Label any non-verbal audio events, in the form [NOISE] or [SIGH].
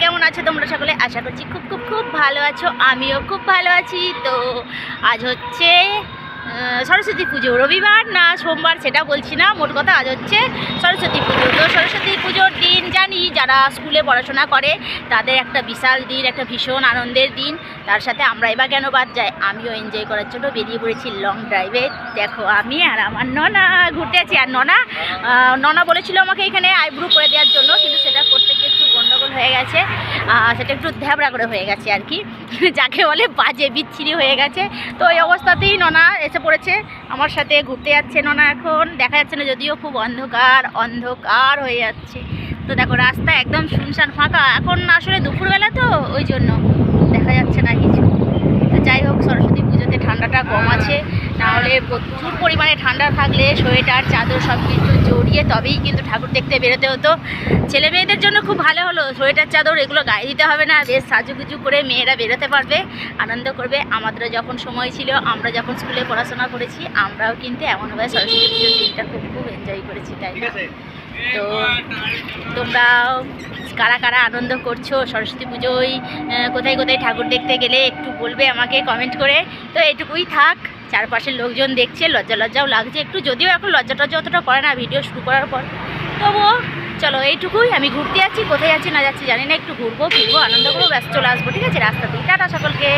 কেমন আছো তোমরা সকলে? আশা করছি খুব খুব খুব ভালো আছো। আমিও খুব ভালো আছি। তো আজ হচ্ছে সরস্বতী পুজো। রবিবার না সোমবার সেটা বলছি না, মোট কথা আজ হচ্ছে সরস্বতী পুজো। তো সরস্বতী পুজোর দিন জানি যারা স্কুলে পড়াশোনা করে, তাদের একটা বিশাল দিন, একটা ভীষণ আনন্দের দিন। তার সাথে আমরা এবার কেন বাদ যাই? আমিও এনজয় করার জন্য বেরিয়ে পড়েছি লং ড্রাইভে দেখো আমি আর আমার ননা ঘুরতে আছি। আর ননা ননা বলেছিল আমাকে এখানে আইব্রু করে দেওয়ার জন্য কিন্তু সেটা করতে গিয়ে একটু গন্ডগোল হয়ে গেছে আহ, সেটা একটু ধ্যাবড়া করে হয়ে গেছে আর কি। [LAUGHS] যাকে বলে বাজে, বিচ্ছিরি হয়ে গেছে। তো এই অবস্থাতেই ননা এসে পড়েছে। আমার সাথে ঘুরতে যাচ্ছে ননা এখন। দেখা যাচ্ছে না যদিও খুব অন্ধকার অন্ধকার হয়ে যাচ্ছে। তো দেখো, রাস্তা একদম শুনশান ফাঁকা। এখন আসলে দুপুরবেলা তো, ওই জন্য দেখা যাচ্ছে না কিছু। তো যাই হোক, সরস্বতী পুজোতে ঠান্ডাটা কম আছে। নাহলে প্রচুর পরিমাণে ঠান্ডা থাকলে, সোয়েটার, চাদর সব কিছু জড়িয়ে তবেই কিন্তু ঠাকুর দেখতে বেরোতে হতো। ছেলে মেয়েদের ভালো হলো সোয়েটার চাদর এগুলো গায়ে দিতে হবে না বেশ সাজুগুজু করে মেয়েরা বেরোতে পারবে আনন্দ করবে। আমাদেরও যখন সময় ছিল আমরা যখন স্কুলে পড়াশোনা করেছি আমরাও কিন্তু এমনভাবে সরস্বতী পুজোর দিনটা খুব খুব এনজয় করেছি তাই না? তো তোমরাও কারা কারা আনন্দ করছ? সরস্বতী পুজোয় কোথায় কোথায় ঠাকুর দেখতে গেলে একটু বলবে আমাকে কমেন্ট করে। তো এটুকুই থাক চারপাশের লোকজন দেখছে লজ্জা লজ্জাও লাগছে একটু যদিও এখন লজ্জা টজ্জা অতটা করে না ভিডিও শুরু করার পর। তবুও চলো, এইটুকুই। আমি ঘুরতে যাচ্ছি, কোথায় যাচ্ছি না যাচ্ছি জানি না, একটু ঘুরবো ফিরবো আনন্দ করব ব্যস্ত চলে আসব, ঠিক আছে? রাস্তাতেই। টাটা সকলকে।